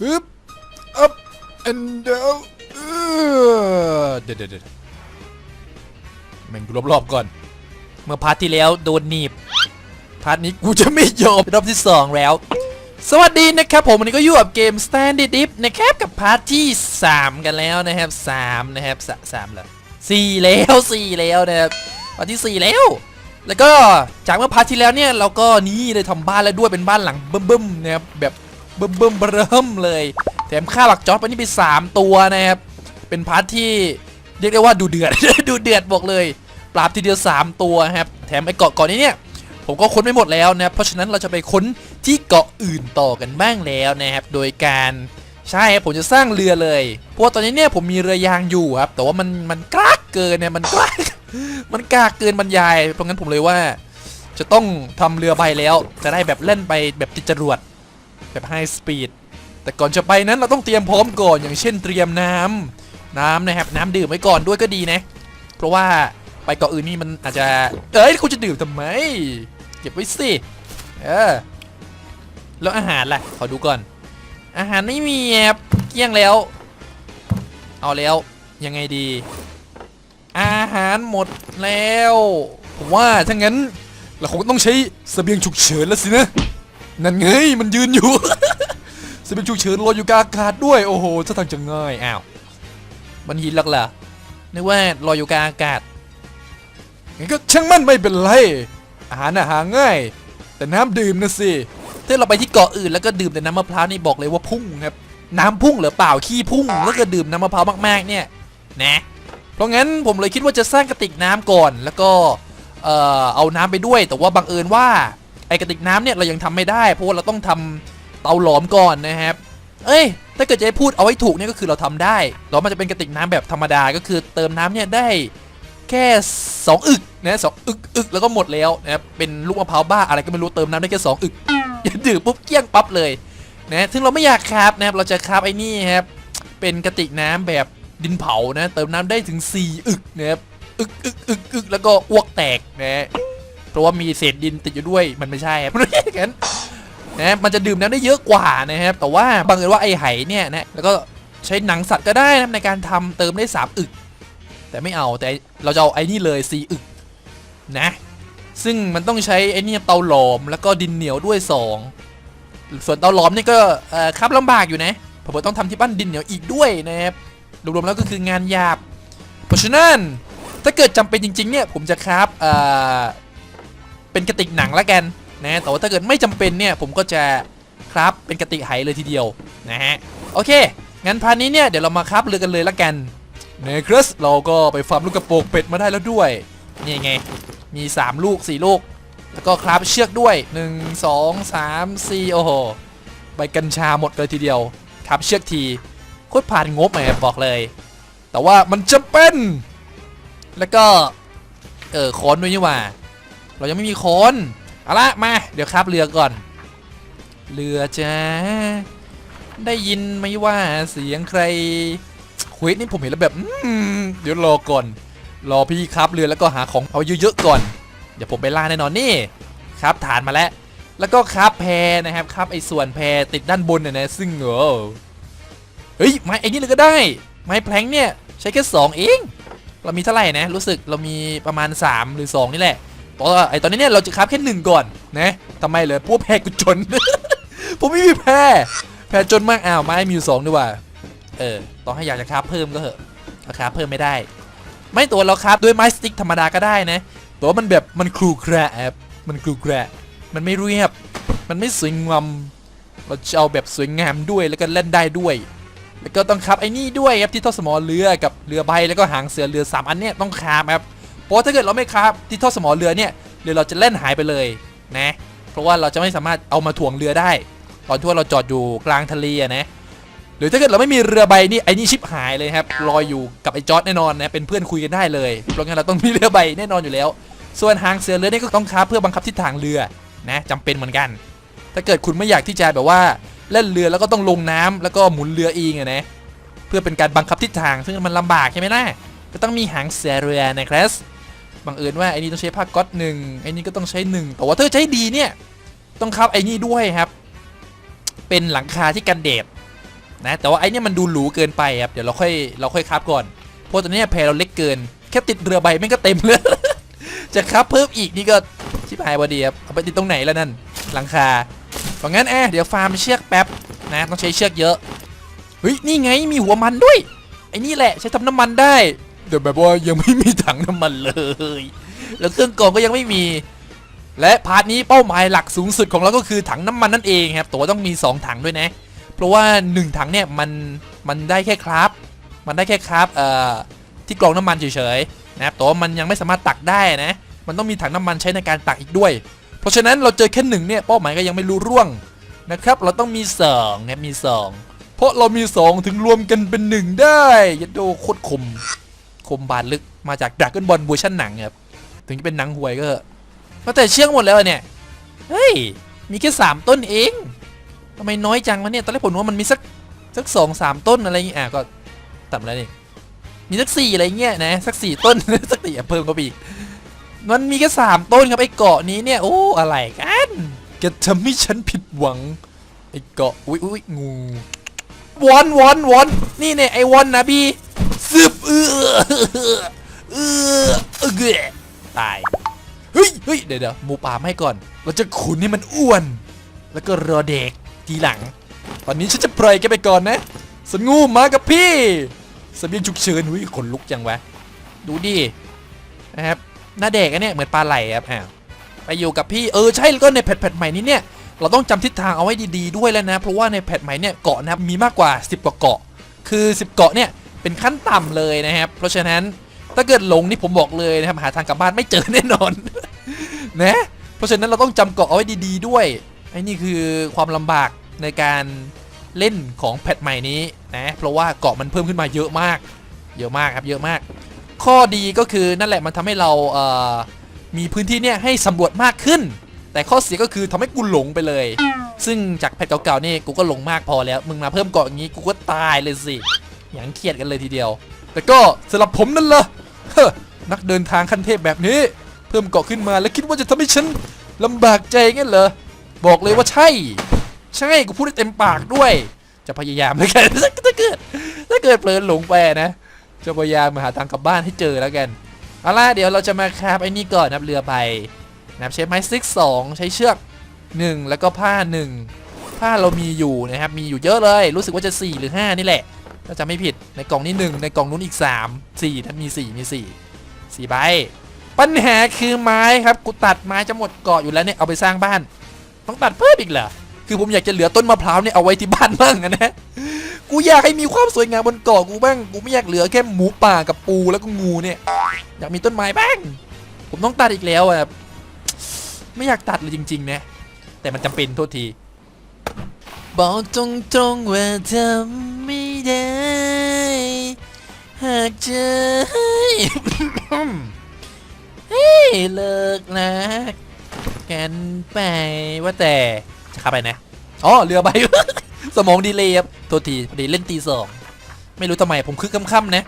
ฮึบ up and down เออเดี๋ยวเดี๋ยวเดี๋ยวแม่งดูรอบๆก่อน เมื่อพาร์ทที่แล้วโดนหนีบ พาร์ทนี้กูจะไม่ยอมรอบที่ 2 แล้ว สวัสดีนะครับผมวันนี้ก็อยู่กับเกม Standard i p นะครับกับพาร์ทที่ 3 กันแล้วนะครับ3นะครับสามเหรอสี่แล้วสี่แล้วนะครับพาร์ทที่4แล้ว แล้วก็จากเมื่อพาร์ทที่แล้วเนี่ยเราก็นี่เลยทำบ้านแล้วด้วยเป็นบ้านหลังเบิ่มๆนะครับแบบ เบิ่มๆเบิ่มเลย แถมค่าหลักจอดไปนี่ไป 3 ตัวนะครับ เป็นพาร์ทที่เรียกได้ว่าดูเดือด ดูเดือดบอกเลย ปราบทีเดียว 3 ตัวครับ แถมไอ้เกาะก่อนนี้เนี่ย ผมก็ค้นไม่หมดแล้วนะครับเพราะฉะนั้นเราจะไปค้นที่เกาะอื่นต่อกันบ้างแล้วนะครับ โดยการใช่ผมจะสร้างเรือเลย เพราะว่าตอนนี้เนี่ยผมมีเรือยางอยู่ครับ แต่ว่ามันมันกล้ากเกินเนี่ยมันกล้ามันกล้ากเกินบรรยาย เพราะงั้นผมเลยว่า จะต้องทำเรือใบแล้ว จะได้แบบเล่นไปแบบติดจรวด แบบไฮสปีดแต่ก่อนจะไปนั้นเราต้องเตรียมพร้อมก่อนอย่างเช่นเตรียมน้ำน้ำนะครับน้ำดื่มไว้ก่อนด้วยก็ดีนะ เพราะว่าไปเกาะอื่นนี่มันอาจจะ เอ้ยคุณจะดื่มทำไม เก็บไว้สิ เออ แล้วอาหารล่ะ ขอดูก่อน อาหารไม่มีครับเกี้ยงแล้ว เอาแล้ว ยังไงดี อาหารหมดแล้ว ผมว่าถ้างั้น เราคงต้องใช้เสบียงฉุกเฉินแล้วสินะ นั่นไงมันยืนอยู่สบียงฉุกเฉินลอยอยู่กลางอากาศด้วยโอ้โหถ้าทางจะง่ายอ้าวมันหินหรอกเหรอนึกว่าลอยอยู่กลางอากาศงั้นก็ช่างมันไม่เป็นไรอาหารน่ะหาง่าย แต่น้ำดื่มนะสิถ้าเราไปที่เกาะอื่นแล้วก็ดื่มแต่น้ำมะพร้าวนี่บอกเลยว่าพุ่งครับ น้ำพุ่งหรือเปล่าขี้พุ่งแล้วก็ดื่มน้ำมะพร้าวมากๆเนี่ยนะเพราะงั้นผมเลยคิดว่าจะสร้างกระติกน้ำก่อน แล้วก็เอ่อเอาน้ำไปด้วย แต่ว่าบังเอิญว่า ไอกระติกน้ำเนี่ยเรายังทำไม่ได้เพราะว่าเราต้องทำเตาหลอมก่อนนะครับ เอ้ย ถ้าเกิดจะให้พูดเอาไว้ถูกเนี่ยก็คือเราทำได้แต่ว่ามันจะเป็นกระติกน้ำแบบธรรมดาก็คือเติมน้ำเนี่ยได้แค่ 2 อึกนะสองอึกอึกแล้วก็หมดแล้วนะครับเป็นลูกมะพร้าวบ้าอะไรก็ไม่รู้เติมน้ำได้แค่สองอึกดื่มปุ๊บเกลี้ยงปั๊บเลยนะถึงเราไม่อยากคราบนะครับเราจะคราบไอ้นี่ครับเป็นกระติกน้ำแบบดินเผานะ เติมน้ำได้ถึง 4 อึกนะครับอึกอึกอึกอึกแล้วก็อ้วกแตกนะ เพราะว่ามีเศษดินติดอยู่ด้วยมันไม่ใช่ครับมันไม่ใช่อย่างนั้นนะมันจะดื่มน้ำได้เยอะกว่านะครับ แต่ว่าบังเอิญว่าไอ้ไหเนี่ยนะแล้วก็ใช้หนังสัตว์ก็ได้นะในการทำเติมได้ 3 อึก แต่ไม่เอาแต่เราจะเอาไอ้นี่เลย4อึกนะ ซึ่งมันต้องใช้ไอ้นี่เตาหลอมแล้วก็ดินเหนียวด้วย 2 ส่วนเตาหลอมนี่ก็ครับลำบากอยู่นะผมต้องทำที่บ้านดินเหนียวอีกด้วยนะครับรวมๆแล้วก็คืองานหยาบเพราะฉะนั้นถ้าเกิดจำเป็นจริงๆเนี่ยผมจะครับเอ่อ เป็นกระติกหนังละกันนะแต่ว่าถ้าเกิดไม่จำเป็นเนี่ยผมก็จะครับเป็นกระติกไหเลยทีเดียวนะฮะโอเคงั้นพาร์ทนี้เนี่ยเดี๋ยวเรามาครับเรือกันเลยละกันเนครัสเราก็ไปฟาร์มลูกกระโปรงเป็ดมาได้แล้วด้วยนี่ไงมี 3 ลูก 4 ลูก แล้วก็คราฟเชือกด้วย 1 2 3 4 โอ้โหใบกัญชาหมดเลยทีเดียวคราฟเชือกทีโคตรผ่านงบแหมบอกเลย แต่ว่ามันจะเป็น แล้วก็ เออค้อนด้วยนี่ว่า เรายังไม่มีคนเอาละมา เดี๋ยวคราฟเรือก่อน เรือจ้าได้ยินไหมว่าเสียงใครควสนี่ผมเห็นแล้วแบบเดี๋ยวรอก่อน รอพี่ครับเรือแล้วก็หาของเอาเยอะๆก่อน เดี๋ยวผมไปล่าแน่นอนนี่ครับฐานมาแล้ว แล้วก็ครับแพนะครับครับไอ้ส่วนแพติดด้านบนเนี่ยนะซึ่งเออเฮ้ยไม้ไอ้นี่เลยก็ได้ ไม้แพลงเนี่ยใช้แค่สองเอง เรามีเท่าไหร่นะรู้สึกเรามีประมาณ 3 หรือ 2 นี่แหละ เพราะว่าไอตอนนี้เนี่ยเราจะครับแค่หนึ่งก่อนนะทำไมเลยพวกแพรกูจน ผมไม่มีแพรแพรจนมากอ้าวไม้มีอยู่สองดีกว่าเออต้องให้อยากจะครับเพิ่มก็เหอะราคาเพิ่มไม่ได้ ไม่ตัวเราครับด้วยไม้สติ๊กธรรมดาก็ได้นะต่ว่ามันแบบมันครูแคระครับมันครูแคระมันไม่เรียบ มันไม่สวยงามเราจะเอาแบบสวยงามด้วยแล้วก็เล่นได้ด้วย แล้วก็ต้องครับไอ้นี่ด้วยครับที่ทอดสมอเรือกับเรือใบแล้วก็หางเสือเรือสามอันเนี้ยต้องคาบครับ เพราะถ้าเกิดเราไม่คาบที่ท่อสมอเรือเนี่ยเรือเราจะเล่นหายไปเลยนะเพราะว่าเราจะไม่สามารถเอามาถ่วงเรือได้ ตอนที่ว่าเราจอดอยู่กลางทะเลนะหรือถ้าเกิดเราไม่มีเรือใบนี่ไอ้นี่ชิบหายเลยครับลอยอยู่กับไอ้จอร์ดแน่นอนนะเป็นเพื่อนคุยกันได้เลยเพราะงั้นเราต้องมีเรือใบแน่นอนอยู่แล้ว ส่วนหางเสือเรือนี่ก็ต้องค้าเพื่อบังคับทิศทางเรือนะจำเป็นเหมือนกัน ถ้าเกิดคุณไม่อยากที่จะแบบว่าเล่นเรือแล้วก็ต้องลงน้ำแล้วก็หมุนเรือเองนะเพื่อเป็นการบังคับทิศทางซึ่งมันลำบากใช่ไหมล่ะก็ต้องมีหางเสือเรือนะครับ บังเอิญว่าไอ้นี่ต้องใช้ผ้าก๊อตหนึ่งไอ้นี่ก็ต้องใช้หนึ่งแต่ว่าถ้าใช้ดีเนี่ยต้องคับไอ้นี่ด้วยครับ เป็นหลังคาที่กันแดดนะแต่ว่าไอ้นี่มันดูหรูเกินไปครับเดี๋ยวเราค่อยเราค่อยคับก่อนเพราะตอนนี้แพเราเล็กเกิน แค่ติดเรือใบแม่งก็เต็มเลยจะคับเพิ่มอีกนี่ก็ชิบหายพอดีครับเอาไปติดตรงไหนแล้วนั่นหลังคาเพราะงั้นแอะเดี๋ยวฟาร์มเชือกแป๊บนะต้องใช้เชือกเยอะเฮ้ยนี่ไงมีหัวมันด้วยไอ้นี่แหละใช้ทำน้ำมันได้ เดี๋ยวแบบว่ายังไม่มีถังน้ำมันเลย แล้วเครื่องกรองก็ยังไม่มี และพาร์ทนี้เป้าหมายหลักสูงสุดของเราก็คือถังน้ำมันนั่นเองครับ ตัวต้องมี 2 ถังด้วยนะ เพราะว่า 1 ถังเนี่ยมันมันได้แค่คราฟมันได้แค่คราฟเอ่อที่กรองน้ำมันเฉยๆนะครับแต่ว่ามันยังไม่สามารถตักได้นะ มันต้องมีถังน้ำมันใช้ในการตักอีกด้วย เพราะฉะนั้นเราเจอแค่หนึ่งเนี่ยเป้าหมายก็ยังไม่รู้ร่วงนะครับ เราต้องมี2นะครับมี 2 เพราะเรามี 2 ถึงรวมกันเป็น 1 ได้ยัดโดโคตรคม คมบาดลึกมาจากดราก้อนบอลเวอร์ชันหนังครับถึงจะเป็นหนังห่วยก็เถอะว่าแต่เชื่องหมดแล้วเนี่ยเฮ้ยมีแค่สามต้นเองทำไมน้อยจังวะเนี่ยตอนแรกผมว่ามันมีสักสักสองสามต้นอะไรอย่างงี้อะก็ต่ำแล้วนี่มีสักสี่อะไรเงี้ยนะสักสี่ต้นสักสี่เพิ่มเข้าไปอีกมันมีแค่สามต้นครับไอ้เกาะนี้เนี่ยโอ้อะไรกันแกทำให้ฉันผิดหวังไอ้เกาะอุ้ยอุ้ยงูวอนวอนวอนนี่เนี่ยไอ้วอนนะพี่ เออเออเออเกะตาย เฮ้ยเฮ้ยเดี๋ยวเดี๋ยวหมูป่าไม่ก่อน เราจะขุนให้มันอ้วน แล้วก็รอเด็กทีหลัง ตอนนี้ฉันจะปล่อยแกไปก่อนนะสงูมากับพี่เสบียงฉุกเฉินหุ้ยขนลุกจังวะ ดูดิ นะครับ หน้าเด็กอันเนี้ยเหมือนปลาไหลครับอ้าวไปอยู่กับพี่ เออใช่แล้วก็ในแพทแพทใหม่นี้เนี่ย เราต้องจำทิศทางเอาไว้ดีๆด้วยแล้วนะ เพราะว่าในแพทใหม่เนี่ยเกาะนะครับมีมากกว่า 10กว่าเกาะ คือ 10 เกาะเนี่ย เป็นขั้นต่ำเลยนะครับ เพราะฉะนั้นถ้าเกิดหลงนี่ผมบอกเลยนะครับหาทางกลับบ้านไม่เจอแน่นอนนะเพราะฉะนั้นเราต้องจำเกาะเอาไว้ดีๆด้วยไอ้นี่คือความลำบากในการเล่นของแพทใหม่นี้นะเพราะว่าเกาะมันเพิ่มขึ้นมาเยอะมาก เยอะมากครับเยอะมาก ข้อดีก็คือนั่นแหละมันทำให้เราเอ่อมีพื้นที่เนี่ยให้สำรวจมากขึ้น แต่ข้อเสียก็คือทำให้กูหลงไปเลย ซึ่งจากแพทเก่าๆนี่กูก็หลงมากพอแล้ว มึงมาเพิ่มเกาะอย่างนี้กูก็ตายเลยสิ อย่างเครียดกันเลยทีเดียว แต่ก็สำหรับผมนั่นละเฮ้อนักเดินทางขั้นเทพแบบนี้ เพิ่มเกาะขึ้นมาแล้วคิดว่าจะทำให้ฉันลำบากใจงั้นเหรอบอกเลยว่าใช่ ใช่กูพูดได้เต็มปากด้วย จะพยายามแล้วกันถ้าเกิดถ้าเกิดเผลอหลงไปนะจะพยายามมาหาทางกลับบ้านให้เจอแล้วกันเอาล่ะเดี๋ยวเราจะมาคราบไอ้นี่ก่อนนับเรือใบนะครับใช้ไม้ซิกสองใช้เชือก 1 แล้วก็ผ้า 1 ผ้าเรามีอยู่นะครับมีอยู่เยอะเลย รู้สึกว่าจะ 4 หรือ 5 นี่แหละ ถ้าจะไม่ผิดในกล่องนี้ 1 ในกล่องนู้นอีก 3 4นมี 4 มี4 4ใบปัญหาคือไม้ครับกูตัดไม้จะหมดเกาะอยู่แล้วเนี่ยเอาไปสร้างบ้าน ต้องตัดเพิ่มอีกเหรอคือผมอยากจะเหลือต้นมะพร้าวเนี่ยเอาไว้ที่บ้านบ้างนะกูอยากให้มีความสวยงามบนเกาะกูบ้างกูไม่อยากเหลือแค่หมูป่ากับปูแล้วก็งูเนี่ยอยากมีต้นไม้บ้าง ผมต้องตัดอีกแล้วอะไม่อยากตัดเลยจริงๆนะแต่มันจำเป็นโทษทีบอกตรงๆว่าทำไม่ หากจะให้ให้เลิกนะกันไปว่าแต่จะเข้าไปนะอ๋อเรือใบ สมองดีเลยครับโทษทีพอดีเล่นตีสองไม่รู้ทำไมผมคือค่ำๆนะ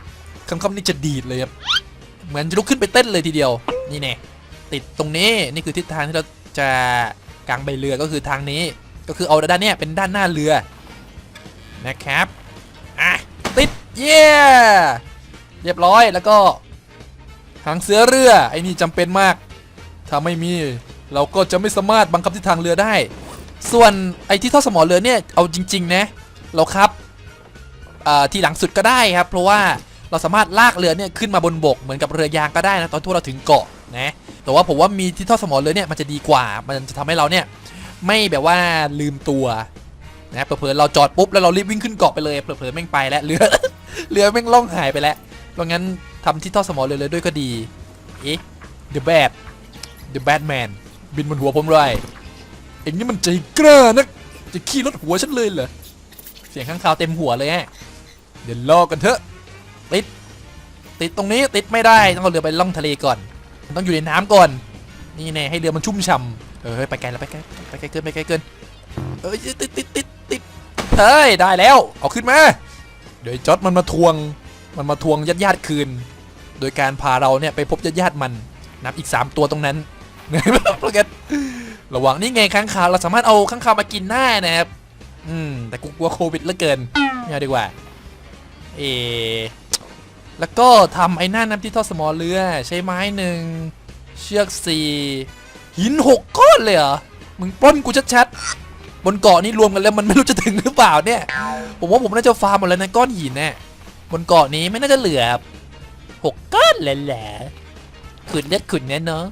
ค่ำๆนี่จะดีดเลยครับเหมือนจะลุกขึ้นไปเต้นเลยทีเดียวนี่แน่ติดตรงนี้นี่คือทิศทางที่เราจะกางใบเรือก็คือทางนี้ ก็คือเอาด้านนี้เป็นด้านหน้าเรือนะครับอะติดเย้ เรียบร้อยแล้วก็หางเสือเรือ ไอ้นี่จำเป็นมาก ถ้าไม่มีเราก็จะไม่สามารถบังคับทิศทางเรือได้ ส่วนไอ้ที่ท่อสมอเรือเนี่ยเอาจริง ๆ นะ เราครับทีหลังสุดก็ได้ครับ เพราะว่าเราสามารถลากเรือเนี่ยขึ้นมาบนบกเหมือนกับเรือยางก็ได้นะตอนที่เราถึงเกาะนะแต่ว่าผมว่ามีที่ท่อสมอเรือเนี่ยมันจะดีกว่า มันจะทำให้เราเนี่ยไม่แบบว่าลืมตัวนะเผลอๆเราจอดปุ๊บแล้วเรารีบวิ่งขึ้นเกาะไปเลยเผลอๆแม่งไปแล้วเรือเรือแม่งล่องหายไปแล้ว เพราะงั้นทำที่ท่อสมอเรือเลยด้วยก็ดี เอ๊ะ The Bad The Batman บินบนหัวผมเลยเอ็งนี่มันใจกล้านักจะขี่รถหัวฉันเลยเหรอ เสียงข้างคาวเต็มหัวเลยฮะ เดี๋ยวรอกกันเถอะ ติด ติดตรงนี้ติดไม่ได้ ต้องเอาเรือไปล่องทะเลก่อน มันต้องอยู่ในน้ำก่อน นี่แน่ให้เรือมันชุ่มฉ่ำเออเฮ้ยไปไกลแล้วไปไกลไปไกลเกินไปไกลเกิน เอ้ยติดติดติดติดเฮ้ยได้แล้ว เอาขึ้นมา เดี๋ยวจอดมันมาทวง มันมาทวงญาติญาติคืน โดยการพาเราเนี่ยไปพบญาติญาติมันนับอีก 3 ตัวตรงนั้นเพราะงั้นระวังนี่ไงค้างคาวเราสามารถเอาค้างคาวมากินได้นะครับ อืม แต่กูกลัวโควิดเหลือเกินไไม่เอาดีกว่า เอ แล้วก็ทำไอ้หน้าน้ำที่ทอดสมอเรือ ใช้ไม้หนึ่งเชือกสี่หินหกก้อนเลยเหรอ มึงปล้นกูชัดๆบนเกาะนี่รวมกันแล้วมันไม่รู้จะถึงหรือเปล่าเนี่ย ผมว่าผมน่าจะฟาร์มหมดแล้วนะก้อนหินเนี่ย บนเกาะนี้ไม่น่าจะเหลือหกก้อนแหละๆขุดเลือดขุดเนี่ยเนาะ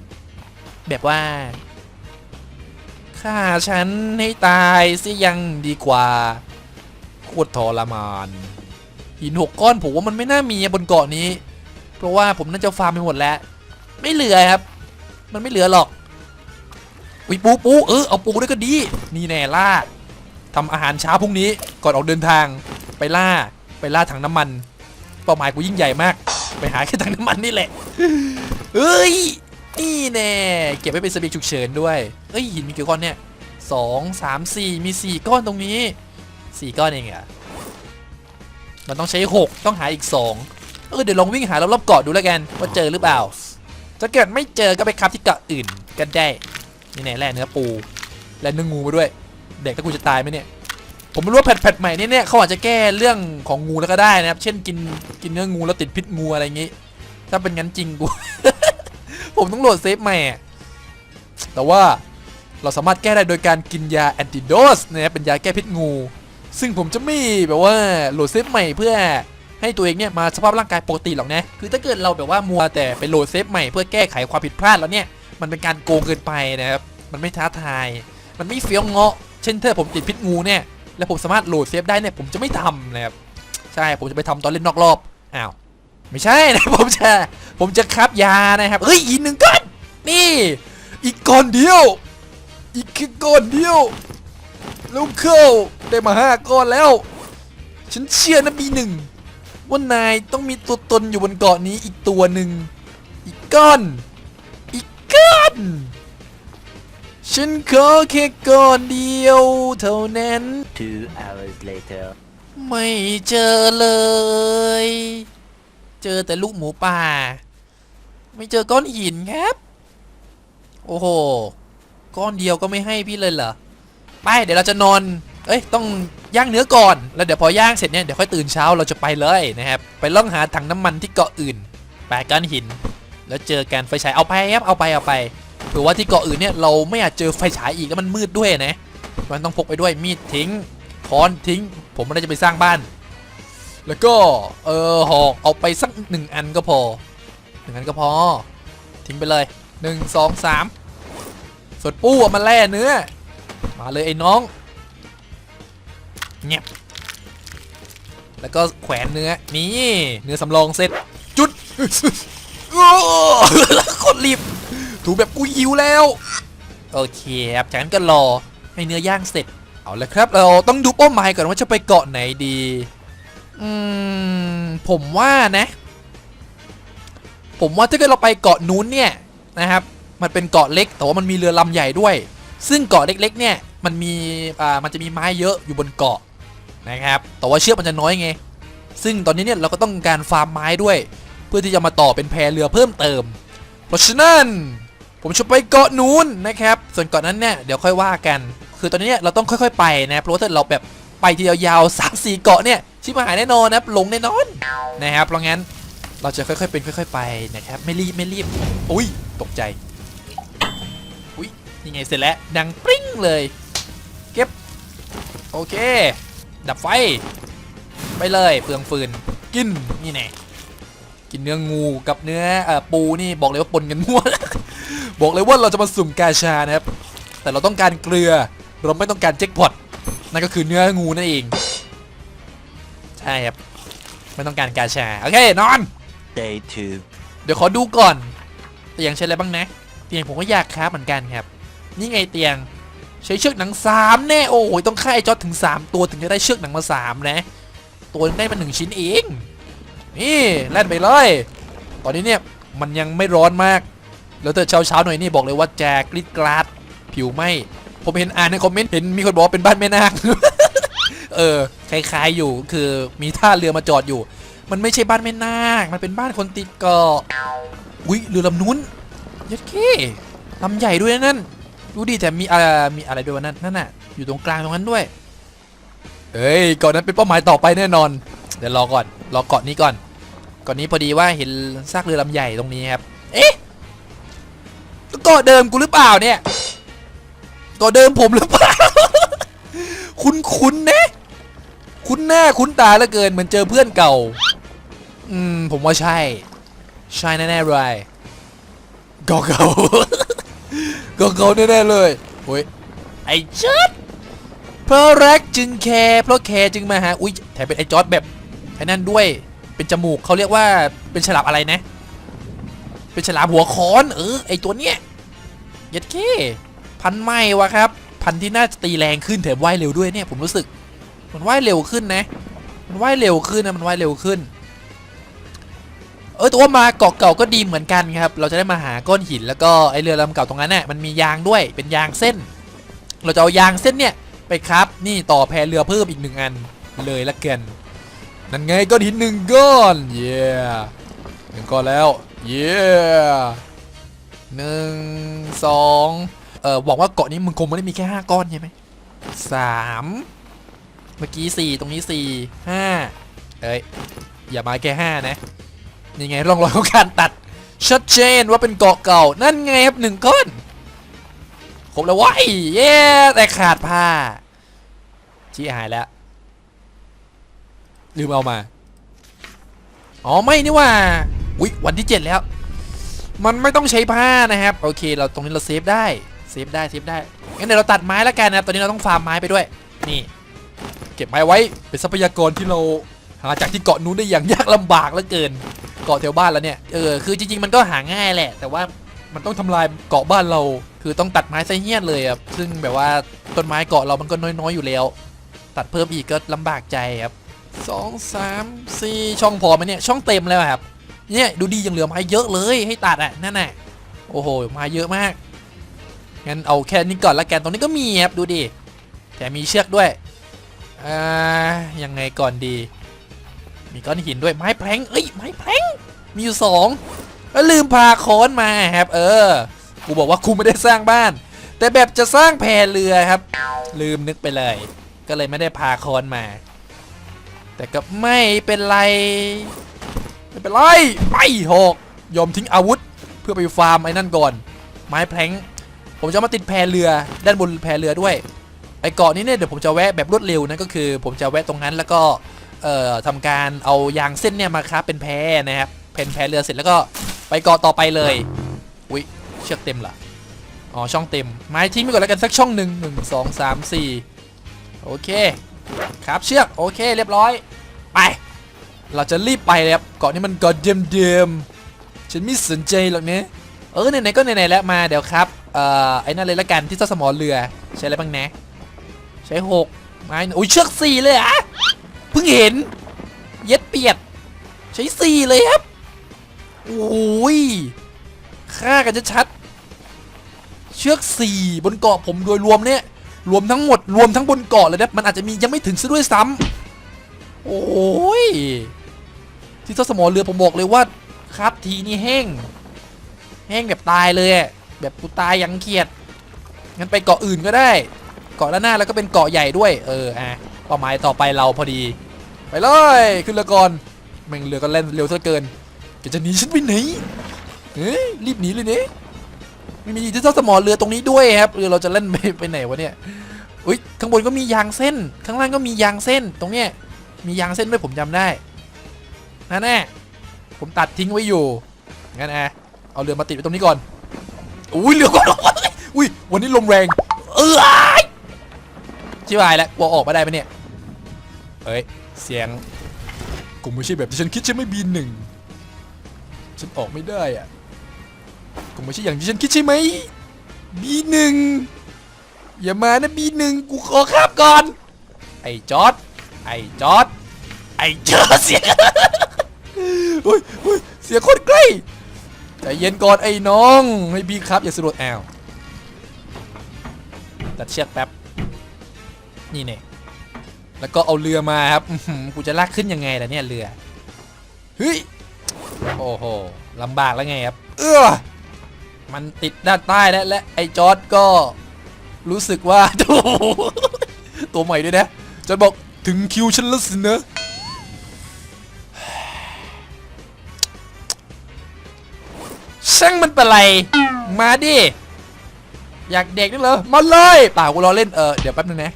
แบบว่าฆ่าฉันให้ตายสิยังดีกว่าโคตรทรมาน หินหกก้อนผมว่ามันไม่น่ามีบนเกาะนี้ เพราะว่าผมน่าจะฟาร์มไปหมดแล้ว ไม่เหลือครับ มันไม่เหลือหรอกอุ้ยปูปูเออเอาปูด้วยก็ดี นี่แน่ล่าทำอาหารเช้าพรุ่งนี้ก่อนออกเดินทางไปล่าไปล่าถังน้ำมัน เป้าหมายกูยิ่งใหญ่มาก ไปหาแค่ถังน้ำมันนี่แหละเฮ้ยนี่แน่เก็บไว้เป็นเสบียงฉุกเฉินด้วยเอ้ยหินมีกี่ก้อนเนี่ยสองสามสี่มีสี่ก้อนตรงนี้สี่ก้อนเองอะมันต้องใช้6ต้องหาอีก2เออเดี๋ยวลองวิ่งหารอบๆเกาะดูแล้วกันว่าเจอหรือเปล่าถ้าเกิดไม่เจอก็ไปคับที่เกาะอื่นกันได้นี่แน่แร่เนื้อปูและเนื้องูมาด้วย เด็กถ้ากูจะตายไหมเนี่ย ผมไม่รู้ว่าแพทแพทใหม่เนี่ยเนี่ยเขาอาจจะแก้เรื่องของงูแล้วก็ได้นะครับ เช่นกินกินเนื้องูแล้วติดพิษงูอะไรอย่างงี้ ถ้าเป็นงั้นจริงกู ผมต้องโหลดเซฟใหม่ แต่ว่าเราสามารถแก้ได้โดยการกินยาแอนติโดสนะครับเป็นยาแก้พิษงู ซึ่งผมจะไม่แบบว่าโหลดเซฟใหม่เพื่อให้ตัวเองเนี่ยมาสภาพร่างกายปกติหรอกนะ คือถ้าเกิดเราแบบว่ามัวแต่ไปโหลดเซฟใหม่เพื่อแก้ไขความผิดพลาดแล้วเนี่ย มันเป็นการโกงเกินไปนะครับ มันไม่ท้าทาย มันไม่เฟี้ยวเงาะ เช่นถ้าผมติดพิษงูเนี่ย แล้วผมสามารถโหลดเซฟได้เนี่ยผมจะไม่ทำนะครับใช่ผมจะไปทำตอนเล่นนอกรอบอ้าวไม่ใช่นะผมจะผมจะครับยานะครับเฮ้ยอีกหนึ่งก้อนนี่ อีกก้อนเดียว อีกแค่ก้อนเดียวลูกเข้าได้มาห้าก้อนแล้ว ฉันเชื่อนะบีหนึ่งว่านายต้องมีตัวตนอยู่บนเกาะนี้อีกตัวหนึ่งอีกก้อน อีกก้อน ฉันขอแค่ก้อนเดียวเท่านั้น Two hours later. ไม่เจอเลย เจอแต่ลูกหมูป่า ไม่เจอก้อนหินครับ โอ้โห ก้อนเดียวก็ไม่ให้พี่เลยเหรอ ไป เดี๋ยวเราจะนอน เอ้ย ต้องย่างเนื้อก่อน แล้วเดี๋ยวพอย่างเสร็จเนี่ย เดี๋ยวค่อยตื่นเช้าเราจะไปเลยนะครับ ไปล่องหาถังน้ำมันที่เกาะอื่น แปะก้อนหิน แล้วเจอกันไฟฉายเอาไปครับ เอาไปเอาไป เผื่อว่าที่เกาะอื่นเนี่ยเราไม่อาจเจอไฟฉายอีกแล้วมันมืดด้วยนะมันต้องพกไปด้วยมีดทิ้งค้อนทิ้ง ผมไม่ได้จะไปสร้างบ้าน แล้วก็เออหอกเอาไปสักหนึ่งอันก็พอหนึ่งอันก็พอ ทิ้งไปเลยหนึ่งสองสามส่วนปูเอามาแล่เนื้อ มาเลยไอ้น้องเงียบแล้วก็แขวนเนื้อนี่เนื้อสำรองเสร็จจุดโอ้คตรรีบ ถูแบบกูหิวแล้ว โอเคครับจากนั้นก็รอให้เนื้อย่างเสร็จ เอาละครับ เราต้องดูเป้าหมายก่อนว่าจะไปเกาะไหนดี อืม ผมว่านะ ผมว่าถ้าเกิดเราไปเกาะนู้นเนี่ยนะครับ มันเป็นเกาะเล็ก แต่ว่ามันมีเรือลำใหญ่ด้วย ซึ่งเกาะเล็ก ๆ เนี่ย มันมี อ่า มันจะมีไม้เยอะอยู่บนเกาะนะครับ แต่ว่าเชือกมันจะน้อยไง ซึ่งตอนนี้เนี่ยเราก็ต้องการฟาร์มไม้ด้วย เพื่อที่จะมาต่อเป็นแพเรือเพิ่มเติม เพราะฉะนั้น ผมจะไปเกาะนู้นนะครับ ส่วนเกาะนั้นเนี่ยเดี๋ยวค่อยว่ากัน คือตอนนี้เนี่ยเราต้องค่อยๆไปนะเพราะว่าถ้าเราแบบไปทีเดียวยาวๆสามสี่เกาะเนี่ยชิบหายแน่นอนนะครับหลงแน่นอนนะครับเพราะงั้นเราจะค่อยๆเป็นค่อย ๆ ไปนะครับไม่รีบไม่รีบอุ้ยตกใจอุ้ยนี่ไงเสร็จแล้วดังปริ้งเลย เก็บโอเค ดับไฟ ไปเลยเปลืองฟืนกินนี่แน่ กินเนื้องูกับเนื้อเอ่อปูนี่บอกเลยว่าปนกันมั่วบอกเลยว่าเราจะมาสุ่มกาชานะครับ แต่เราต้องการเกลือเราไม่ต้องการแจ็คพอตนั่นก็คือเนื้องูนั่นเองใช่ครับไม่ต้องการกาชาโอเคนอน Day two. เดี๋ยวขอดูก่อนเตียงใช้อะไรบ้างนะ เตียงผมก็อยากค้าเหมือนกันครับ นี่ไงเตียงใช้เชือกหนังสามแน่โอ้ยต้องฆ่าไอ้จอดถึง 3 ตัวถึงจะได้เชือกหนังมาสามนะ ตัวนึงได้มาหนึ่งชิ้นเอง นี่แล่นไปเลย ตอนนี้เนี่ยมันยังไม่ร้อนมาก แล้วแต่เช้าเช้าๆหน่อยนี่บอกเลยว่าแจกริดกราดผิวไหมผมเห็นอ่านในคอมเมนต์เห็นมีคนบอกว่าเป็นบ้านแม่นาคเออคล้ายๆอยู่คือมีท่าเรือมาจอดอยู่ มันไม่ใช่บ้านแม่นาคมันเป็นบ้านคนติดเกาะอุ้ยเรือลำนู้นยัดเข้ลำใหญ่ด้วยนั่นดูดิแต่มีอะไรมีอะไรด้วยวะนั่นนั่นน่ะอยู่ตรงกลางตรงนั้นด้วยเอ้ยเกาะนั้นเป็นเป้าหมายต่อไปแน่นอน เดี๋ยวรอก่อน รอเกาะนี้ก่อนเกาะนี้พอดีว่าเห็นซากเรือลำใหญ่ตรงนี้ครับ เอ๊ะเกาะเดิมกูหรือเปล่าเนี่ยเกาะเดิมผมหรือเปล่า คุ้นคุ้นนะคุ้นหน้าคุ้นตาเหลือเกินเหมือนเจอเพื่อนเก่า อืม ผมว่าใช่ ใช่แน่ๆเลยเก่าเก่าเก่าเก่าแน่ๆเลยโอ้ยไอ้จัดเพราะรักจึงแคร์เพราะแคร์จึงมาหาอุ้ยแถมเป็นไอ้จอร์ดแบบ อ้นั่นด้วยเป็นจมูกเขาเรียกว่าเป็นฉลามอะไรนะ เป็นฉลามหัวค้อนเออไอตัวเนี้ยยัดเคพันธุ์ใหมวะครับ พันที่น่าจะตีแรงขึ้นแถมว่ายเร็วด้วยเนี่ยผมรู้สึก มันว่ายเร็วขึ้นนะ มันว่ายเร็วขึ้นนะมันว่ายเร็วขึ้น เออแต่ว่ามาเกาะเก่าก็ดีเหมือนกันครับ เราจะได้มาหาก้อนหินแล้วก็ไอเรือลำเก่าตรงนั้นน่ะมันมียางด้วยเป็นยางเส้น เราจะเอายางเส้นเนี่ยไปครับ นี่ต่อแพเรือเพิ่มอีกหนึ่งอันเลยละเกัน นั่นไงก้อนหินหนึ่งก้อนเย้หนึ่งก้อนแล้วเย้หนึ่งสองเออหวังว่าเกาะนี้มึงคงไม่ได้มีแค่ห้าก้อนใช่ไหมสามเมื่อกี้สี่ตรงนี้สี่ห้าเอ้ยอย่ามาแค่ห้านะนี่ไงร่องรอยของการตัดชัดเจนว่าเป็นเกาะเก่านั่นไงครับหนึ่งก้อนครบแล้ววายเย้แต่ขาดผ้าชี้หายแล้ว ลืมเอามา อ๋อไม่นี่ว่าอุ๊ยวันที่ 7 แล้ว มันไม่ต้องใช้ผ้านะครับ โอเค เราตรงนี้เราเซฟได้เซฟได้เซฟได้งั้นเดี๋ยวเราตัดไม้แล้วกันนะครับตอนนี้เราต้องฟาร์มไม้ไปด้วย นี่ เก็บไม้ไว้เป็นทรัพยากรที่เราหาจากที่เกาะนู้นได้อย่างยากลำบากเหลือเกิน เกาะแถวบ้านแล้วเนี่ยเออคือจริงๆมันก็หาง่ายแหละ แต่ว่ามันต้องทำลายเกาะบ้านเรา คือต้องตัดไม้ไซเฮี้ยนเลยครับซึ่งแบบว่าต้นไม้เกาะเรามันก็น้อยๆอยู่แล้ว ตัดเพิ่มอีกก็ลำบากใจครับ สองสามสี่ช่องพอไหมเนี่ย ช่องเต็มแล้วครับ เนี่ย ดูดียังเหลือไม้เยอะเลยให้ตัดอะนั่นน่ะโอ้โหไม้เยอะมาก งั้นเอาแค่นี้ก่อนละกันตรงนี้ก็มีครับดูดิแถมมีเชือกด้วยอ่ายังไงก่อนดี มีก้อนหินด้วยไม้แพลงเอ้ยไม้แพลงมีอยู่สองแล้วลืมพาค้อนมาครับ เออกูบอกว่ากูไม่ได้สร้างบ้าน แต่แบบจะสร้างแพเรือครับ ลืมนึกไปเลย ก็เลยไม่ได้พาค้อนมา แต่ก็ไม่เป็นไร ไม่เป็นไรไปหอกยอมทิ้งอาวุธ เพื่อไปฟาร์มไอ้นั่นก่อน ไม้แพลงผมจะมาติดแพเรือด้านบนแพเรือด้วยไอ้เกาะนี้เนี่ยเดี๋ยวผมจะแวะแบบรวดเร็วนะก็คือ ผมจะแวะตรงนั้นแล้วก็เอ่อทำการเอายางเส้นเนี่ยมาครับเป็นแพนะครับเป็นแพเรือเสร็จแล้วก็ไปเกาะต่อไปเลยอุ้ยเชือกเต็มเหรออ๋อช่องเต็มไม้ทิ้งไปก่อนแล้วกันสักช่องหนึ่งหนึ่งสองสามสี่โอเค ครับเชือกโอเคเรียบร้อย ไป เราจะรีบไปเลยครับเกาะนี้มันเกาะเดิมๆฉันไม่สนใจหรอกเนี่ยเออไหนๆก็ไหนๆแล้วมาเดี๋ยวครับเอ่อไอ้นั่นเลยละกันที่เจ้าสมอเรือใช้อะไรบ้างนะ ใช้หกไม้อุ้ยเชือกสี่เลยอะเพิ่งเห็น เย็ดเปียด ใช้สี่เลยครับโอ้ยฆ่ากันจะชัดๆเชือกสี่บนเกาะผมโดยรวมเนี่ย รวมทั้งหมดรวมทั้งบนเกาะเลยนะมันอาจจะมียังไม่ถึงซะด้วยซ้ำโอ้ยที่เจ้าสมอเรือผมบอกเลยว่าครับทีนี่แห้ง แห้งแบบตายเลยแบบกูตายยังเครียดงั้นไปเกาะอื่นก็ได้ เกาะด้านหน้าแล้วก็เป็นเกาะใหญ่ด้วย เอออะเป้าหมายต่อไปเราพอดี ไปเลยขึ้นเรือก่อนแม่งเรือก็เล่นเร็วซะเกินแกจะหนีฉันไปไหนเฮ้ยรีบหนีเลยเนี่ย ไม่มีที่เจ้าสมอเรือตรงนี้ด้วยครับเรือเราจะเล่นไปไปไหนวะเนี่ยอุ้ยข้างบนก็มียางเส้น ข้างล่างก็มียางเส้น ตรงเนี้ยมียางเส้นด้วยผมจำได้นั่นแน่ผมตัดทิ้งไว้อยู่งั้นอะเอาเรือมาติดไว้ตรงนี้ก่อนอุ้ยเรือก่อนอุ้ยวันนี้ลมแรง เออชิบายแล้วกลัวออกมาได้ไหมเนี่ยเอ้ยเสียงกูไม่ใช่แบบที่ฉันคิดใช่ไหมบีหนึ่งฉันออกไม่ได้อะ กูไม่ใช่อย่างที่ฉันคิดใช่ไหมบีหนึ่งอย่ามานะบีหนึ่งกูขอข้ามก่อน ไอ้จอดไอ้จอดไอ้จอดเสียงเฮ้ยเฮ้ยเสียงคตรใกล้ใจเย็นก่อนไอ้น้องให้บีครับอย่าสะดุดแอวตัดเชือกแป๊บนี่เนี่ยแล้วก็เอาเรือมาครับกูจะลากขึ้นยังไงล่ะเนี่ยเรือเฮ้ยโอ้โหลำบากแล้วไงครับ เออ มันติดด้านใต้แล้วและไอ้จอร์ดก็รู้สึกว่าโอ้โหตัวใหม่ด้วยนะจอร์ดบอกถึงคิวฉันแล้วสินะช่างมันเป็นไร มาดิ อยากเด็กนี่เหรอมาเลยเปล่ากูรอเล่นเออเดี๋ยวแป๊บนึงนะ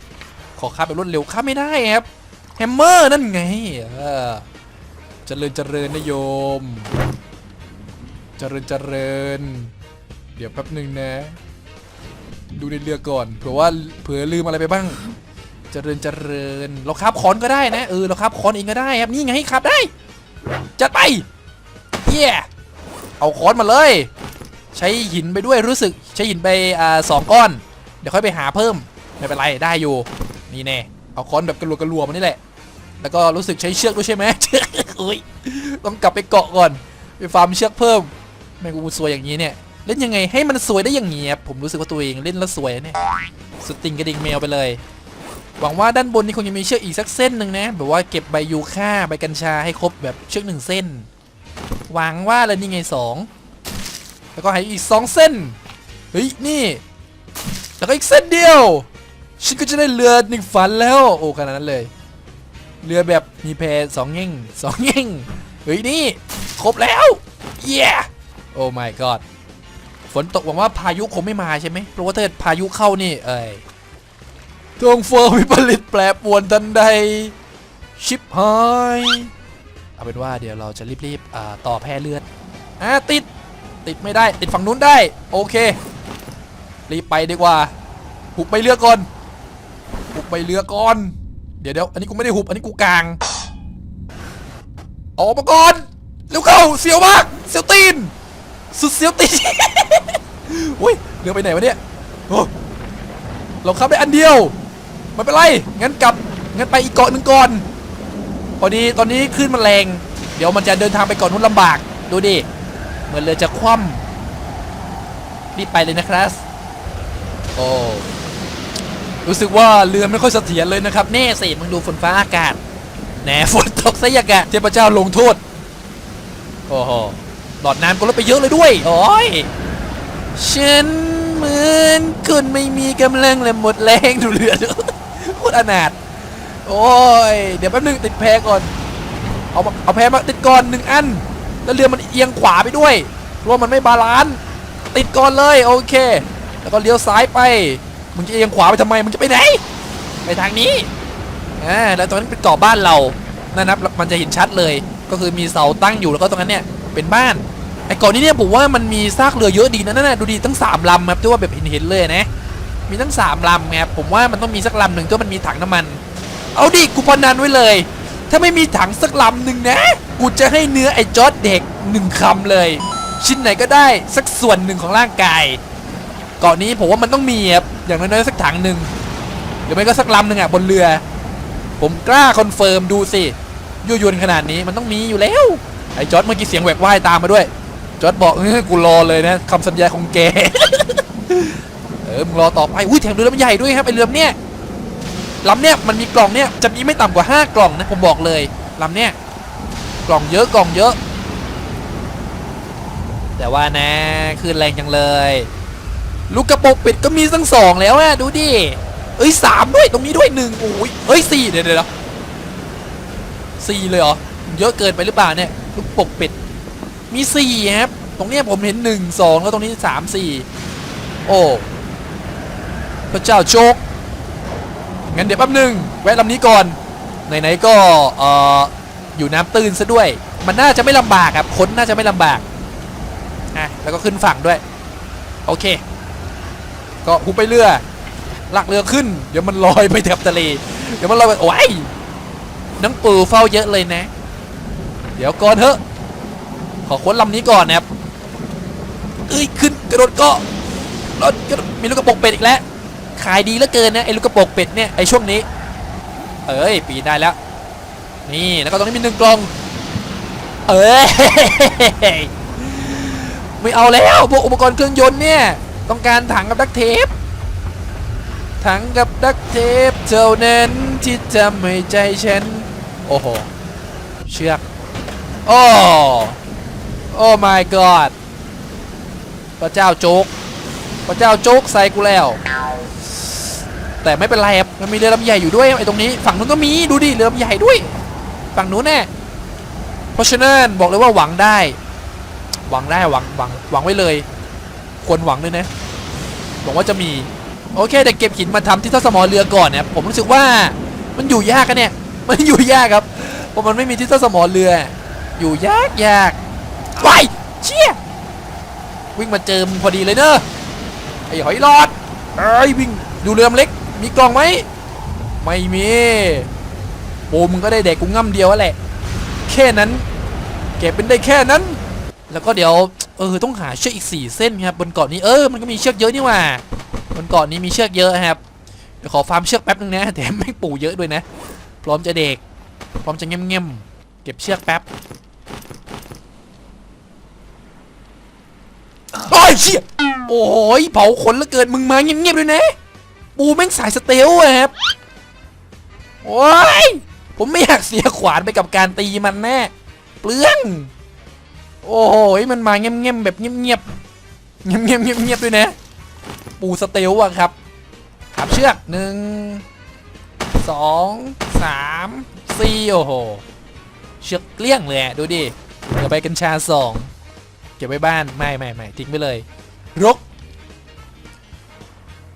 ขอข้ามแบบรวดเร็วข้ามไม่ได้ครับแฮมเมอร์นั่นไงเออเจริญเจริญนะโยม เจริญเจริญ เดี๋ยวแป๊บหนึ่งนะ ดูในเรือก่อนเผื่อว่าเผื่อลืมอะไรไปบ้างเจริญเจริญเราคาบค้อนก็ได้นะเออเราคาบค้อนเองก็ได้ครับนี่ไงคาบได้จัดไปเย้เอาค้อนมาเลย ใช้หินไปด้วยรู้สึกใช้หินไปอ่าสองก้อน เดี๋ยวค่อยไปหาเพิ่มไม่เป็นไรได้อยู่นี่แน่เอาค้อนแบบกระลัวกระลัวมานี่แหละ แล้วก็รู้สึกใช้เชือกด้วยใช่ไหมอุ้ยต้องกลับไปเกาะก่อนไปฟาร์มเชือกเพิ่มแม่งกูสวยอย่างนี้เนี่ย เล่นยังไงให้มันสวยได้อย่างนี้ครับผมรู้สึกว่าตัวเองเล่นแล้วสวยเนี่ยสติงกระดิ่งแมวไปเลย หวังว่าด้านบนนี่คงจะมีเชือกอีกสักเส้นหนึ่งนะแบบว่าเก็บใบยูคาใบกัญชาให้ครบแบบเชือกหนึ่งเส้น หวังว่าแล้วนี่ไงสองแล้วก็ให้อีกสองเส้นเฮ้ยนี่ แล้วก็อีกเส้นเดียวฉันก็จะได้เรือหนึ่งฝันแล้วโอ้ขนาดนั้นเลย เรือแบบมีแพสองเง่งสองเง่งเฮ้ยนี่ ครบแล้วเย้โอ้ my god ฝนตกหวังว่าพายุคงไม่มาใช่ไหมเพราะว่าถ้าเกิดพายุเข้านี่เอ้ยท้องฟ้าวิปริตแปรปวนทันใด ชิบหายเอาเป็นว่าเดี๋ยวเราจะรีบๆต่อแพร่เลือดอ่าติดติดไม่ได้ติดฝั่งนู้นได้ โอเค รีบไปดีกว่า หุบไปเรือก่อน หุบไปเรือก่อน เดี๋ยวเดี๋ยวอันนี้กูไม่ได้หุบ อันนี้กูกลาง ออกมาก่อนเร็วเข้าเสียวมาก เสียวตีน สุดเสียวตีอุ้ยเรือไปไหนวะเนี่ยโอ้เราขับได้อันเดียวไม่เป็นไรงั้นกลับงั้นไปอีกเกาะหนึ่งก่อนพอดีตอนนี้คลื่นมันแรง เดี๋ยวมันจะเดินทางไปเก่อนนู้นลำบากดูดิเหมือนเรือจะคว่ำรีบไปเลยนะครับโอ้รู้สึกว่าเรือไม่ค่อยเสถียรเลยนะครับแน่สิมึงดูฝนฟ้าอากาศแหนฝนตกซะอย่างกะเทพเจ้าลงโทษโอ้โห หลอดน้ำก็ลดไปเยอะเลยด้วย โอ้ย ฉันเหมือนคนไม่มีกำลังและหมดแรงดูเรือดูโคตรอนาถโอ้ย เดี๋ยวแป๊บนึงติดแพก่อน เอาเอาแพมาติดก่อนหนึ่งอัน แล้วเรือมันเอียงขวาไปด้วยเพราะว่ามันไม่บาลานซ์ติดก่อนเลยโอเค แล้วก็เลี้ยวซ้ายไป มึงจะเอียงขวาไปทำไม มึงจะไปไหน ไปทางนี้อ่าแล้วตรงนั้นเป็นเกาะบ้านเรานั่นนะมันจะเห็นชัดเลย ก็คือมีเสาตั้งอยู่แล้วก็ตรงนั้นเนี่ยเป็นบ้าน ไอ้เกาะนี้เนี่ยผมว่ามันมีซากเรือเยอะดีนะนั่นน่ะดูดีตั้งสามลำครับที่ว่าแบบเห็นๆเลยนะ มีตั้งสามลำครับผมว่ามันต้องมีสักลำหนึ่งที่มันมีถังน้ำมัน เอาดิกูพนันไว้เลย ถ้าไม่มีถังสักลำหนึ่งนะ กูจะให้เนื้อไอ้จอดเด็กหนึ่งคำเลย ชิ้นไหนก็ได้สักส่วนหนึ่งของร่างกาย เกาะนี้ผมว่ามันต้องมีครับอย่างน้อยๆสักถังหนึ่งหรือไม่ก็สักลำหนึ่งอะบนเรือ ผมกล้าคอนเฟิร์มดูสิยั่วยวนขนาดนี้มันต้องมีอยู่แล้วไอ้จอร์ดเมื่อกี้เสียงแหวกว่ายตามมาด้วย จอร์ดบอกเออกูรอเลยนะคำสัญญาของแก เออมึงรอต่อไปอุ้ยแถมเรือมันใหญ่ด้วยครับไอเรือเนี่ยลำเนี่ยมันมีกล่องเนี่ยจะมีไม่ต่ำกว่า 5 กล่องนะผมบอกเลยลำเนี่ยกล่องเยอะกล่องเยอะ แต่ว่านะคืนแรงจังเลย ลูกกระปรงป็ดก็มีตั้งสองแล้วอะดูดิเอ้ยสามด้วยตรงนี้ด้วยหนึ่งโอ้ยเอ้ยสี่เดี๋ยวเดี๋ยวสี่เลยเหรอเยอะเกินไปหรือเปล่าเนี่ยลูกปกป็ด มีสี่ครับ ตรงนี้ผมเห็นหนึ่งสองแล้วตรงนี้สามสี่โอ้ พระเจ้าโชคงั้นเดี๋ยวแป๊บหนึ่งแวะลำนี้ก่อน ไหนๆก็เอ่ออยู่น้ำตื้นซะด้วย มันน่าจะไม่ลำบากครับค้นน่าจะไม่ลำบากอะแล้วก็ขึ้นฝั่งด้วย โอเค ก็หุบไปเรือลากเรือขึ้น เดี๋ยวมันลอยไปแถบทะเล เดี๋ยวมันลอยไปโอ้ยนังปูเฝ้าเยอะเลยนะ เดี๋ยวก่อนเถอะ ขอค้นลำนี้ก่อนนะครับเอ้ยขึ้นกระโดดเก็รถกระโดดมีลูกกระโปรงเป็ดอีกแล้ว ขายดีเหลือเกินนะไอ้ลูกกระโปรงเป็ดเนี่ยไอ้ช่วงนี้ เอ้ยปีนได้แล้ว นี่แล้วก็ตรงนี้มีหนึ่งกล่อง เอ้ยไม่เอาแล้วพวกอุปกรณ์เครื่องยนต์เนี่ยต้องการถังกับดักเทปถังกับดักเทปเท่านั้นที่ทำให้ใจฉันโอ้โหเชือกโอ้ โอ้ my god พระเจ้าโจ๊กพระเจ้าโจ๊กใส่กูแล้ว แต่ไม่เป็นไรครับมันมีเรือลำใหญ่อยู่ด้วยไอ้ตรงนี้ ฝั่งนู้นก็มีดูดิเรือลำใหญ่ด้วย ฝั่งนู้นแน่เพราะฉะนั้นบอกเลยว่าหวังได้ หวังได้หวังหวังหวังไว้เลย ควรหวังด้วยนะหวังว่าจะมี โอเคแต่เก็บหินมาทำที่ท่าสมอเรือก่อนเนี่ยผมรู้สึกว่ามันอยู่ยากกันเนี่ย มันอยู่ยากครับเพราะมันไม่มีที่ท่าสมอเรือ อยู่ยากยาก ไปเชี่ยวิ่งมาเจอมึงพอดีเลยเนอะไอ้หอยหลอดเอ้ยวิ่งดูเรือมเล็ก มีกล่องไหมไม่มีโอ้มึงก็ได้เด็กกูง่ำเดียวแหละ แค่นั้นเก็บเป็นได้แค่นั้น แล้วก็เดี๋ยวเออต้องหาเชือกอีกสี่เส้นครับบนเกาะนี้เออมันก็มีเชือกเยอะนี่ว่าบนเกาะนี้มีเชือกเยอะครับเดี๋ยวขอฟาร์มเชือกแป๊บนึงนะแต่ไม่ปูเยอะด้วยนะ พร้อมจะเด็ก พร้อมจะเงียบๆเก็บเชือกแป๊บ โอ้ยเชี่ยโอ้ยเผาขนเหลือเกินมึงมาเงียบๆด้วยนะ ปูแม่งสายสเตลอะครับโอ้ยผมไม่อยากเสียขวานไปกับการตีมันแน่เปลือง โอ้โหยมันมาเงียบๆแบบเงียบๆเงียบๆเงียบๆด้วยนะ ปูสเตลอะครับขับเชือกหนึ่งสองสามสี่โอ้โหเชือกเกลี้ยงเลยดูดิเดี๋ยวไปกัญชาสอง เก็บไว้บ้านไม่ไม่ไม่ทิ้งไปเลยรก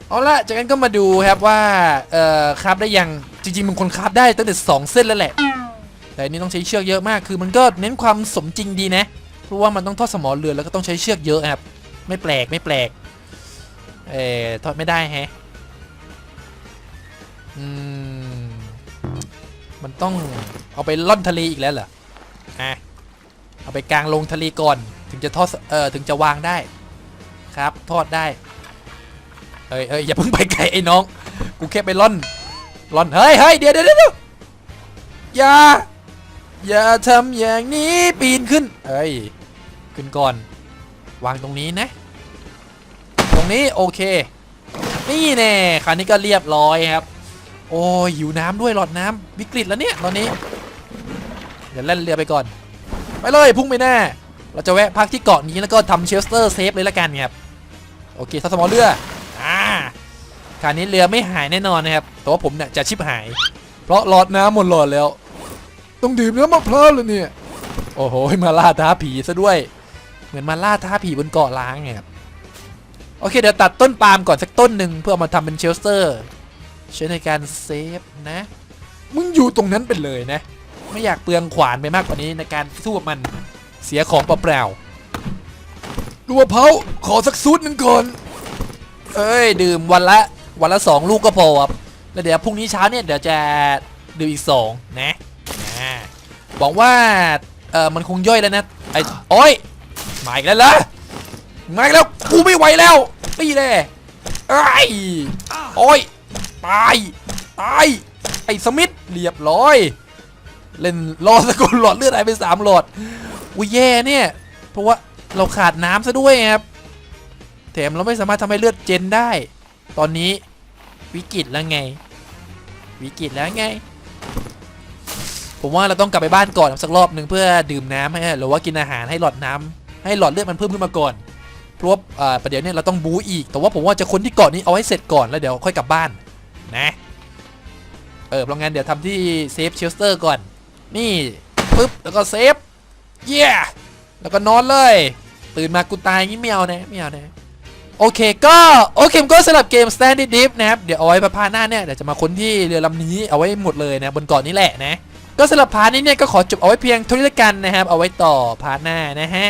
เอาละจากนั้นก็มาดูครับว่าเอ่อคราฟได้ยังจริงๆมันคนคราฟได้ตั้งแต่สองเส้นแล้วแหละ แต่อันนี้ต้องใช้เชือกเยอะมากคือมันก็เน้นความสมจริงดีนะเพราะว่ามันต้องทอดสมอเรือแล้วก็ต้องใช้เชือกเยอะครับ ไม่แปลกไม่แปลกเอ่อทอดไม่ได้แฮะอืมมันต้องเอาไปล่อนทะเลอีกแล้วเหรออะเอาไปกลางลงทะเลก่อน ถึงจะทอดเอ่อถึงจะวางได้ครับ ทอดได้เฮ้ยเฮ้ยอย่าเพิ่งไปไกลไอ้น้อง กูแค่ไปล่อนล่อนเฮ้ยเฮ้ยเดี๋ยวเดี๋ยวเดี๋ยวอย่าอย่าทำอย่างนี้ปีนขึ้นเฮ้ยขึ้นก่อน วางตรงนี้นะ ตรงนี้โอเค นี่แน่คราวนี้ก็เรียบร้อยครับ โอ้ยหิวน้ำด้วยหลอดน้ำวิกฤตแล้วเนี่ยตอนนี้ เดี๋ยวเล่นเรือไปก่อน ไปเลยพุ่งไปแน่ เราจะแวะพักที่เกาะนี้แล้วก็ทำเชลสเตอร์เซฟเลยละกันครับโอเคทัสมอเรืออ่าคราวนี้เรือไม่หายแน่นอนนะครับแต่ว่าผมเนี่ยจะชิบหาย เพราะหลอดน้ำหมดหลอดแล้ว ต้องดื่มน้ำมะพร้าวเลยเนี่ยโอ้โหมาล่าท้าผีซะด้วย เหมือนมาล่าท้าผีบนเกาะล้างไงครับโอเคเดี๋ยวตัดต้นปาล์มก่อนสักต้นหนึ่งเพื่ออามาทำเป็นเชลสเตอร์ใช้ในการเซฟนะ มึงอยู่ตรงนั้นไปเลยนะ ไม่อยากเปลืองขวานไปมากกว่านี้ในการสู้กับมัน เสียของเปล่าๆดูมะพร้าวขอสักซูดหนึ่งก่อนเอ้ย ดื่มวันละวันละสองลูกก็พอครับแล้วเดี๋ยวพรุ่งนี้เช้าเนี่ยเดี๋ยวจะดื่มอีกสองนะบอกว่าเออมันคงย่อยแล้วนะไอ้โอ้ยมาอีกแล้วเหรอมาอีกแล้วกูไม่ไหวแล้วนี่แหละไอ้ยโอ้ยตายตายไอ้สมิธเรียบร้อย เล่นรอสกุลหลอดเลือดหายไปสามหลอด อุ้ยแย่เนี่ย เพราะว่าเราขาดน้ำซะด้วยครับ แถมเราไม่สามารถทำให้เลือดเจนได้ ตอนนี้วิกฤตแล้วไง วิกฤตแล้วไง ผมว่าเราต้องกลับไปบ้านก่อนสักรอบหนึ่งเพื่อดื่มน้ำให้หรือว่ากินอาหารให้หลอดน้ำให้หลอดเลือดมันเพิ่มขึ้นมาก่อนเพราะว่าประเดี๋ยวเนี่ยเราต้องบูอีก แต่ว่าผมว่าจะคนที่เกาะนี้เอาให้เสร็จก่อนแล้วเดี๋ยวค่อยกลับบ้านนะเออเพราะงั้นเดี๋ยวทำที่เซฟเชลสเตอร์ก่อน นี่ปึ๊บแล้วก็เซฟ เย้แล้วก็นอนเลย ตื่นมากูตายงี้ไม่เอานะไม่เอานะ โอเคก็ โอเคก็สำหรับเกม Stand It Deep นะครับ เดี๋ยวเอาไว้ประพาหน้าเนี่ย เดี๋ยวจะมาค้นที่เรือลำนี้เอาไว้หมดเลยนะบนเกาะนี้แหละนะ ก็สำหรับพาร์ทนี้เนี่ยก็ขอจบเอาไว้เพียงเท่านี้ละกันนะครับ เอาไว้ต่อพาร์ทหน้านะฮะ